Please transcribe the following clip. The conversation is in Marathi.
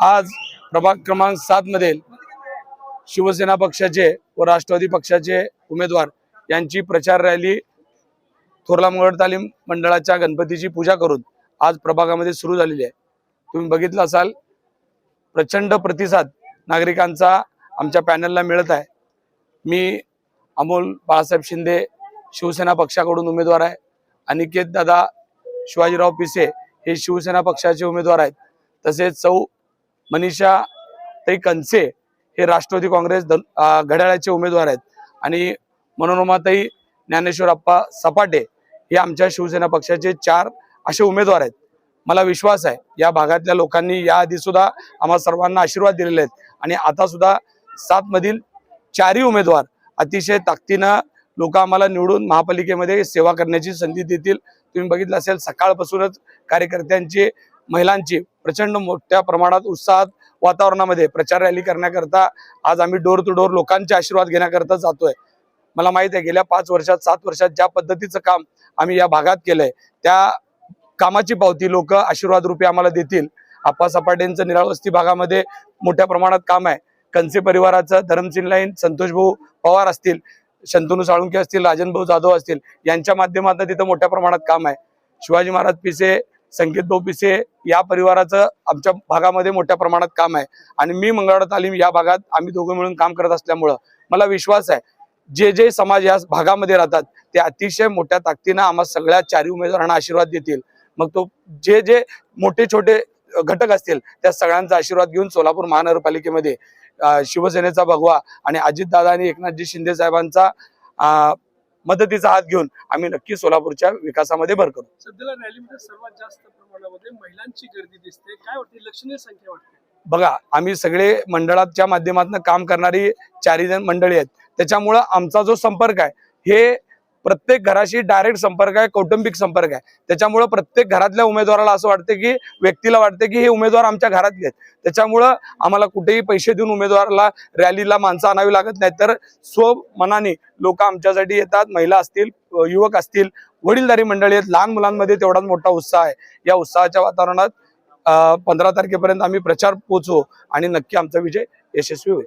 आज प्रभाग क्रमांक सात मधील शिवसेना पक्षाचे व राष्ट्रवादी पक्षाचे उमेदवार यांची प्रचार रॅली थोरला मंगळ तालीम मंडळाच्या गणपतीची पूजा करून आज प्रभागामध्ये सुरू झालेली आहे. तुम्ही बघितलं असाल प्रचंड प्रतिसाद नागरिकांचा आमच्या पॅनलला मिळत आहे. मी अमोल बाळासाहेब शिंदे शिवसेना पक्षाकडून उमेदवार आहे. अनिकेत दादा शिवाजीराव पिसे हे शिवसेना पक्षाचे उमेदवार आहेत. तसेच सौ मनीषा ताई कनसे हे राष्ट्रवादी काँग्रेस दल- घड्याळाचे उमेदवार आहेत. आणि मनोरमाताई ज्ञानेश्वर अप्पा सपाटे हे आमच्या शिवसेना पक्षाचे चार असे उमेदवार आहेत. मला विश्वास आहे या भागातल्या लोकांनी याआधी सुद्धा आम्हा सर्वांना आशीर्वाद दिलेले आहेत. आणि आता सुद्धा सात मधील चारही उमेदवार अतिशय ताकदीनं लोक आम्हाला निवडून महापालिकेमध्ये सेवा करण्याची संधी देतील. तुम्ही बघितलं असेल सकाळपासूनच कार्यकर्त्यांचे महिलांची प्रचंड मोठ्या प्रमाणात उत्साहात वातावरणामध्ये प्रचार रॅली करण्याकरता आज आम्ही डोर टू डोर लोकांचे आशीर्वाद घेण्याकरता जातोय. मला माहीत आहे गेल्या पाच वर्षात सात वर्षात ज्या पद्धतीचं काम आम्ही या भागात केलंय त्या कामाची पावती लोक आशीर्वाद रूपी आम्हाला देतील. आप्पा सपाटेंचं निरावस्ती भागामध्ये मोठ्या प्रमाणात काम आहे. कनसे परिवाराचं धरमसिंग लाईन संतोष भाऊ पवार असतील शंतनू साळुंके असतील राजन भाऊ जाधव असतील यांच्या माध्यमातून तिथं मोठ्या प्रमाणात काम आहे. शिवाजी महाराज पिसे संकेत भाऊ पिसे या परिवाराचं आमच्या भागामध्ये मोठ्या प्रमाणात काम आहे. आणि मी मंगळवार तालीम या भागात आम्ही दोघं मिळून काम करत असल्यामुळं मला विश्वास आहे. जे जे समाज या भागामध्ये राहतात ते अतिशय मोठ्या ताकदीनं आम्हा सगळ्या चारही उमेदवारांना आशीर्वाद देतील. मग तो जे जे मोठे छोटे घटक असतील त्या सगळ्यांचा आशीर्वाद घेऊन सोलापूर महानगरपालिकेमध्ये शिवसेनेचा भगवा आणि अजितदादा आणि एकनाथजी शिंदे साहेबांचा मदतीचा हात घेऊन आम्ही नक्की सोलापूरच्या विकासामध्ये भर करू. सध्याला रॅलीमध्ये सर्वात जास्त प्रमाणामध्ये महिलांची गर्दी दिसते. काय वाटते? लक्षणीय संख्या वाटते. बघा आम्ही सगळे मंडळाच्या माध्यमातून काम करणारी चारही जण मंडळी आहेत. त्याच्यामुळं आमचा जो संपर्क आहे हे प्रत्येक घराशी डायरेक्ट संपर्क आहे कौटुंबिक संपर्क आहे. त्याच्यामुळं प्रत्येक घरातल्या उमेदवाराला असं वाटतं की व्यक्तीला वाटतं की हे उमेदवार आमच्या घरातले आहेत. त्याच्यामुळं आम्हाला कुठेही पैसे देऊन उमेदवाराला रॅलीला माणसं आणावी लागत नाही तर स्वमनाने लोक आमच्यासाठी येतात महिला असतील युवक असतील वडीलधारी मंडळी आहेत लहान मुलांमध्ये तेवढाच मोठा उत्साह आहे. या उत्साहाच्या वातावरणात पंधरा तारखेपर्यंत आम्ही प्रचार पोचवू आणि नक्की आमचा विजय यशस्वी होईल.